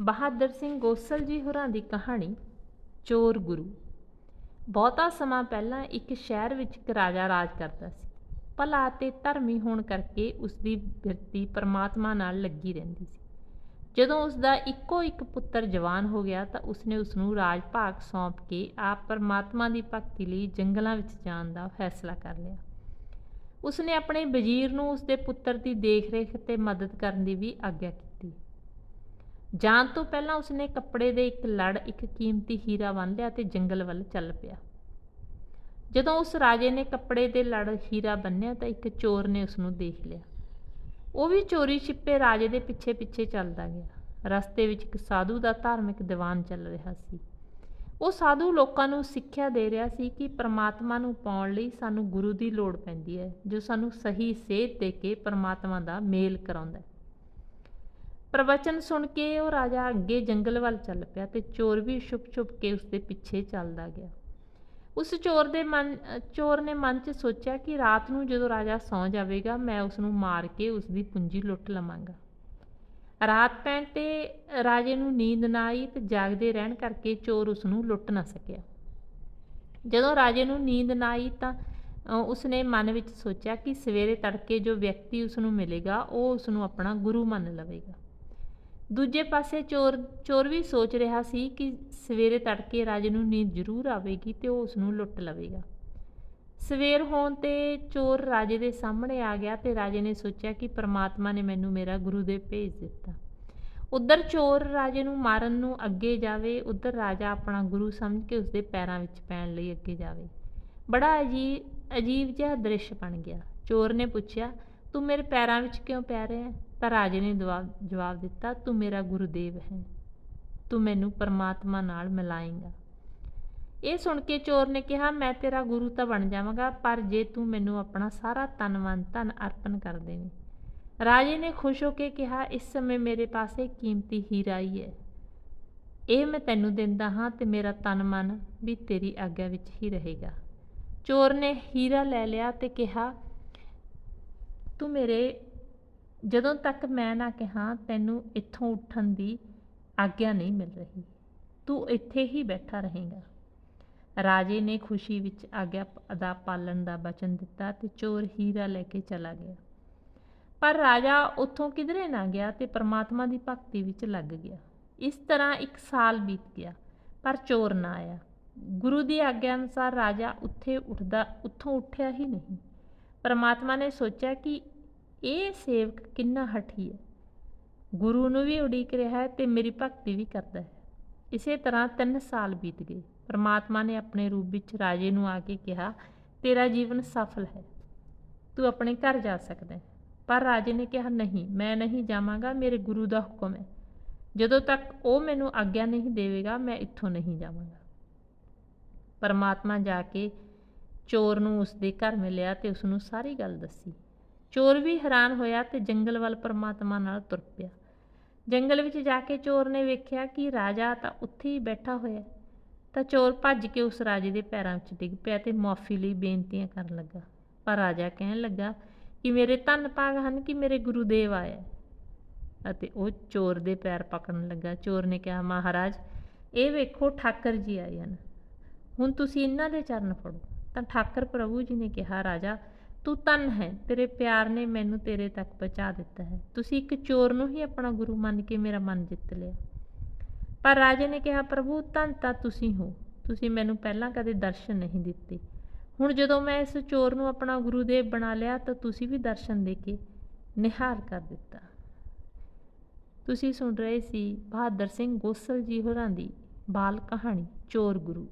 ਬਹਾਦਰ ਸਿੰਘ ਗੋਸਲ ਜੀ ਹੋਰਾਂ ਦੀ ਕਹਾਣੀ, ਚੋਰ ਗੁਰੂ। ਬਹੁਤਾ ਸਮਾਂ ਪਹਿਲਾਂ ਇੱਕ ਸ਼ਹਿਰ ਵਿੱਚ ਇੱਕ ਰਾਜਾ ਰਾਜ ਕਰਦਾ ਸੀ। ਭਲਾ ਅਤੇ ਧਰਮੀ ਹੋਣ ਕਰਕੇ ਉਸ ਦੀ ਬਿਰਤੀ ਪਰਮਾਤਮਾ ਨਾਲ ਲੱਗੀ ਰਹਿੰਦੀ ਸੀ। ਜਦੋਂ ਉਸ ਦਾ ਇੱਕੋ ਇੱਕ ਪੁੱਤਰ ਜਵਾਨ ਹੋ ਗਿਆ ਤਾਂ ਉਸਨੇ ਉਸ ਨੂੰ ਰਾਜ ਭਾਗ ਸੌਂਪ ਕੇ ਆਪ ਪਰਮਾਤਮਾ ਦੀ ਭਗਤੀ ਲਈ ਜੰਗਲਾਂ ਵਿੱਚ ਜਾਣ ਦਾ ਫੈਸਲਾ ਕਰ ਲਿਆ। ਉਸਨੇ ਆਪਣੇ ਵਜ਼ੀਰ ਨੂੰ ਉਸਦੇ ਪੁੱਤਰ ਦੀ ਦੇਖਰੇਖ ਤੇ ਮਦਦ ਕਰਨ ਦੀ ਵੀ ਆਗਿਆ ਕੀਤੀ। ਜਾਣ ਤੋਂ ਪਹਿਲਾਂ ਉਸਨੇ ਕੱਪੜੇ ਦੇ ਇੱਕ ਲੜ, ਇੱਕ ਕੀਮਤੀ ਹੀਰਾ ਬੰਨ੍ਹ ਲਿਆ ਤੇ ਜੰਗਲ ਵੱਲ ਚੱਲ ਪਿਆ। ਜਦੋਂ ਉਸ ਰਾਜੇ ਨੇ ਕੱਪੜੇ ਦੇ ਲੜ, ਹੀਰਾ ਬੰਨਿਆ ਤਾਂ ਇੱਕ ਚੋਰ ਨੇ ਉਸ ਨੂੰ ਦੇਖ ਲਿਆ। ਉਹ ਵੀ ਚੋਰੀ ਛਿਪੇ ਰਾਜੇ ਦੇ ਪਿੱਛੇ ਪਿੱਛੇ ਚੱਲਦਾ ਗਿਆ। ਰਸਤੇ ਵਿੱਚ ਇੱਕ ਸਾਧੂ ਦਾ ਧਾਰਮਿਕ ਦੀਵਾਨ ਚੱਲ ਰਿਹਾ ਸੀ। ਉਹ ਸਾਧੂ ਲੋਕਾਂ ਨੂੰ ਸਿੱਖਿਆ ਦੇ ਰਿਹਾ ਸੀ ਕਿ ਪ੍ਰਮਾਤਮਾ ਨੂੰ ਪਾਉਣ ਲਈ ਸਾਨੂੰ ਗੁਰੂ ਦੀ ਲੋੜ ਪੈਂਦੀ ਹੈ, ਜੋ ਸਾਨੂੰ ਸਹੀ ਸੇਧ ਦੇ ਕੇ ਪ੍ਰਮਾਤਮਾ ਦਾ ਮੇਲ ਕਰਾਉਂਦਾ ਹੈ। ਪ੍ਰਵਚਨ ਸੁਣ ਕੇ ਉਹ ਰਾਜਾ ਅੱਗੇ ਜੰਗਲ ਵੱਲ ਚੱਲ ਪਿਆ ਤੇ ਚੋਰ ਵੀ ਛੁਪ-ਛੁਪ ਕੇ ਉਸਦੇ ਪਿੱਛੇ ਚੱਲਦਾ ਗਿਆ। ਉਸ ਚੋਰ ਦੇ ਮਨ, ਚੋਰ ਨੇ ਮਨ 'ਚ ਸੋਚਿਆ ਕਿ ਰਾਤ ਨੂੰ ਜਦੋਂ ਰਾਜਾ ਸੌਂ ਜਾਵੇਗਾ, ਮੈਂ ਉਸ ਨੂੰ ਮਾਰ ਕੇ ਉਸ ਦੀ ਪੂੰਜੀ ਲੁੱਟ ਲਵਾਂਗਾ। ਰਾਤ ਪੈਣ ਤੇ ਰਾਜੇ ਨੂੰ ਨੀਂਦ ਨਾ ਆਈ ਤੇ ਜਾਗਦੇ ਰਹਿਣ ਕਰਕੇ ਚੋਰ ਉਸ ਨੂੰ ਲੁੱਟ ਨਾ ਸਕਿਆ। ਜਦੋਂ ਰਾਜੇ ਨੂੰ ਨੀਂਦ ਨਾ ਆਈ ਤਾਂ ਉਸਨੇ ਮਨ ਵਿੱਚ ਸੋਚਿਆ ਕਿ ਸਵੇਰੇ ਤੜਕੇ ਜੋ ਵਿਅਕਤੀ ਉਸ ਨੂੰ ਮਿਲੇਗਾ, ਉਹ ਉਸ ਨੂੰ ਆਪਣਾ ਗੁਰੂ ਮੰਨ ਲਵੇਗਾ। ਦੂਜੇ ਪਾਸੇ ਚੋਰ ਚੋਰ ਵੀ ਸੋਚ ਰਿਹਾ ਸੀ ਕਿ ਸਵੇਰੇ ਤੜਕੇ ਰਾਜੇ ਨੂੰ ਨੀਂਦ ਜ਼ਰੂਰ ਆਵੇਗੀ ਤੇ ਉਹ ਉਸ ਨੂੰ ਲੁੱਟ ਲਵੇਗਾ। ਸਵੇਰ ਹੋਣ ਤੇ ਚੋਰ ਰਾਜੇ ਦੇ ਸਾਹਮਣੇ ਆ ਗਿਆ ਤੇ ਰਾਜੇ ਨੇ ਸੋਚਿਆ ਕਿ ਪ੍ਰਮਾਤਮਾ ਨੇ ਮੈਨੂੰ ਮੇਰਾ ਗੁਰੂ ਦੇ ਭੇਜ ਦਿੱਤਾ। ਉਧਰ ਚੋਰ ਰਾਜੇ ਨੂੰ ਮਾਰਨ ਨੂੰ ਅੱਗੇ ਜਾਵੇ, ਉਧਰ ਰਾਜਾ ਆਪਣਾ ਗੁਰੂ ਸਮਝ ਕੇ ਉਸਦੇ ਪੈਰਾਂ ਵਿੱਚ ਪੈਣ ਲਈ ਅੱਗੇ ਜਾਵੇ। ਬੜਾ ਅਜੀਬ ਅਜੀਬ ਜਿਹਾ ਦ੍ਰਿਸ਼ ਬਣ ਗਿਆ। ਚੋਰ ਨੇ ਪੁੱਛਿਆ ਤੂੰ ਮੇਰੇ ਪੈਰਾਂ ਵਿੱਚ ਕਿਉਂ ਪੈ ਰਿਹਾ ਹੈ? ਤਾਂ ਰਾਜੇ ਨੇ ਜਵਾਬ ਦਿੱਤਾ, ਤੂੰ ਮੇਰਾ ਗੁਰੂਦੇਵ ਹੈ। ਤੂੰ ਮੈਨੂੰ ਪਰਮਾਤਮਾ ਨਾਲ ਮਿਲਾਏਂਗਾ। ਇਹ ਸੁਣ ਕੇ ਚੋਰ ਨੇ ਕਿਹਾ, ਮੈਂ ਤੇਰਾ ਗੁਰੂ ਤਾਂ ਬਣ ਜਾਵਾਂਗਾ, ਪਰ ਜੇ ਤੂੰ ਮੈਨੂੰ ਆਪਣਾ ਸਾਰਾ ਤਨ ਮਨ ਧਨ ਅਰਪਣ ਕਰ ਦੇਵੇਂ। ਰਾਜੇ ਨੇ ਖੁਸ਼ ਹੋ ਕੇ ਕਿਹਾ, ਇਸ ਸਮੇਂ ਮੇਰੇ ਪਾਸੇ ਕੀਮਤੀ ਹੀਰਾ ਹੀ ਹੈ। ਇਹ ਮੈਂ ਤੈਨੂੰ ਦਿੰਦਾ ਹਾਂ ਤੇ ਮੇਰਾ ਤਨ ਮਨ ਵੀ ਤੇਰੀ ਆਗਿਆ ਵਿੱਚ ਹੀ ਰਹੇਗਾ। ਚੋਰ ਨੇ ਹੀਰਾ ਲੈ ਲਿਆ ਤੇ ਕਿਹਾ ਤੂੰ ਮੇਰੇ, ਜਦੋਂ ਤੱਕ ਮੈਂ ਨਾ ਕਹਾਂ, ਤੈਨੂੰ ਇੱਥੋਂ ਉੱਠਣ ਦੀ ਆਗਿਆ ਨਹੀਂ ਮਿਲ ਰਹੀ। ਤੂੰ ਇੱਥੇ ਹੀ ਬੈਠਾ ਰਹੇਗਾ। ਰਾਜੇ ਨੇ ਖੁਸ਼ੀ ਵਿੱਚ ਆਗਿਆ ਦਾ ਪਾਲਣ ਦਾ ਵਚਨ ਦਿੱਤਾ ਤੇ ਚੋਰ ਹੀਰਾ ਲੈ ਕੇ ਚਲਾ ਗਿਆ। ਪਰ ਰਾਜਾ ਉੱਥੋਂ ਕਿਧਰੇ ਨਾ ਗਿਆ ਤੇ ਪ੍ਰਮਾਤਮਾ ਦੀ ਭਗਤੀ ਵਿੱਚ ਲੱਗ ਗਿਆ। ਇਸ ਤਰ੍ਹਾਂ ਇੱਕ ਸਾਲ ਬੀਤ ਗਿਆ, ਪਰ ਚੋਰ ਨਾ ਆਇਆ। ਗੁਰੂ ਦੀ ਆਗਿਆ ਅਨੁਸਾਰ ਰਾਜਾ ਉੱਥੇ ਉੱਠਦਾ, ਉੱਥੋਂ ਉੱਠਿਆ ਹੀ ਨਹੀਂ। ਪਰਮਾਤਮਾ ਨੇ ਸੋਚਿਆ ਕਿ ਇਹ ਸੇਵਕ ਕਿੰਨਾ ਹਠੀ ਹੈ। ਗੁਰੂ ਨੂੰ ਵੀ ਉਡੀਕ ਰਿਹਾ ਹੈ ਤੇ ਮੇਰੀ ਭਗਤੀ ਵੀ ਕਰਦਾ ਹੈ। ਇਸੇ ਤਰ੍ਹਾਂ 3 ਸਾਲ ਬੀਤ ਗਏ। ਪਰਮਾਤਮਾ ਨੇ ਆਪਣੇ ਰੂਪ ਵਿੱਚ ਰਾਜੇ ਨੂੰ ਆ ਕੇ ਕਿਹਾ, ਤੇਰਾ ਜੀਵਨ ਸਫਲ ਹੈ। ਤੂੰ ਆਪਣੇ ਘਰ ਜਾ ਸਕਦਾ ਹੈ। ਪਰ ਰਾਜੇ ਨੇ ਕਿਹਾ, ਨਹੀਂ, ਮੈਂ ਨਹੀਂ ਜਾਵਾਂਗਾ। ਮੇਰੇ ਗੁਰੂ ਦਾ ਹੁਕਮ ਹੈ। ਜਦੋਂ ਤੱਕ ਉਹ ਮੈਨੂੰ ਆਗਿਆ ਨਹੀਂ ਦੇਵੇਗਾ, ਮੈਂ ਇੱਥੋਂ ਨਹੀਂ ਜਾਵਾਂਗਾ। ਪਰਮਾਤਮਾ ਜਾ ਕੇ ਚੋਰ ਨੂੰ ਉਸ ਦੇ ਘਰ ਮਿਲਿਆ ਤੇ ਉਸ ਨੂੰ ਸਾਰੀ ਗੱਲ ਦੱਸੀ। ਚੋਰ ਵੀ ਹੈਰਾਨ ਹੋਇਆ ਤੇ ਜੰਗਲ ਵੱਲ ਪਰਮਾਤਮਾ ਨਾਲ ਤੁਰ ਪਿਆ। ਜੰਗਲ ਵਿੱਚ ਜਾ ਕੇ ਚੋਰ ਨੇ ਵੇਖਿਆ ਕਿ ਰਾਜਾ ਤਾਂ ਉੱਥੇ ਹੀ ਬੈਠਾ ਹੋਇਆ। ਤਾਂ ਚੋਰ ਭੱਜ ਕੇ ਉਸ ਰਾਜੇ ਦੇ ਪੈਰਾਂ ਵਿੱਚ ਡਿੱਗ ਪਿਆ ਤੇ ਮਾਫੀ ਲਈ ਬੇਨਤੀਆਂ ਕਰਨ ਲੱਗਾ। ਪਰ ਰਾਜਾ ਕਹਿਣ ਲੱਗਾ ਕਿ ਮੇਰੇ ਧੰਨ ਭਾਗ ਹਨ ਕਿ ਮੇਰੇ ਗੁਰੂਦੇਵ ਆਇਆ। ਅਤੇ ਉਹ ਚੋਰ ਦੇ ਪੈਰ ਪਕੜਨ ਲੱਗਾ। ਚੋਰ ਨੇ ਕਿਹਾ, ਮਹਾਰਾਜ, ਇਹ ਵੇਖੋ ਠਾਕਰ ਜੀ ਆਏ ਹਨ। ਹੁਣ ਤੁਸੀਂ ਇਹਨਾਂ ਦੇ ਚਰਨ ਫੜੋ। ਤਾਂ ਠਾਕਰ ਪ੍ਰਭੂ ਜੀ ਨੇ ਕਿਹਾ, ਰਾਜਾ, ਤੂੰ ਤਨ ਹੈ, ਤੇਰੇ ਪਿਆਰ ਨੇ ਮੈਨੂੰ ਤੇਰੇ ਤੱਕ ਪਹੁੰਚਾ ਦਿੱਤਾ ਹੈ। ਤੁਸੀਂ ਇੱਕ ਚੋਰ ਨੂੰ ਹੀ ਆਪਣਾ ਗੁਰੂ ਮੰਨ ਕੇ ਮੇਰਾ ਮਨ ਜਿੱਤ ਲਿਆ। ਪਰ ਰਾਜੇ ਨੇ ਕਿਹਾ, ਪ੍ਰਭੂ ਤਨ ਤਾਂ ਤੁਸੀਂ ਹੋ। ਤੁਸੀਂ ਮੈਨੂੰ ਪਹਿਲਾਂ ਕਦੇ ਦਰਸ਼ਨ ਨਹੀਂ ਦਿੱਤੇ। ਹੁਣ ਜਦੋਂ ਮੈਂ ਇਸ ਚੋਰ ਨੂੰ ਆਪਣਾ ਗੁਰੂਦੇਵ ਬਣਾ ਲਿਆ, ਤਾਂ ਤੁਸੀਂ ਵੀ ਦਰਸ਼ਨ ਦੇ ਕੇ ਨਿਹਾਲ ਕਰ ਦਿੱਤਾ। ਤੁਸੀਂ ਸੁਣ ਰਹੇ ਸੀ ਬਹਾਦਰ ਸਿੰਘ ਗੋਸਲ ਜੀ ਹੋਰਾਂ ਦੀ ਬਾਲ ਕਹਾਣੀ, ਚੋਰ ਗੁਰੂ।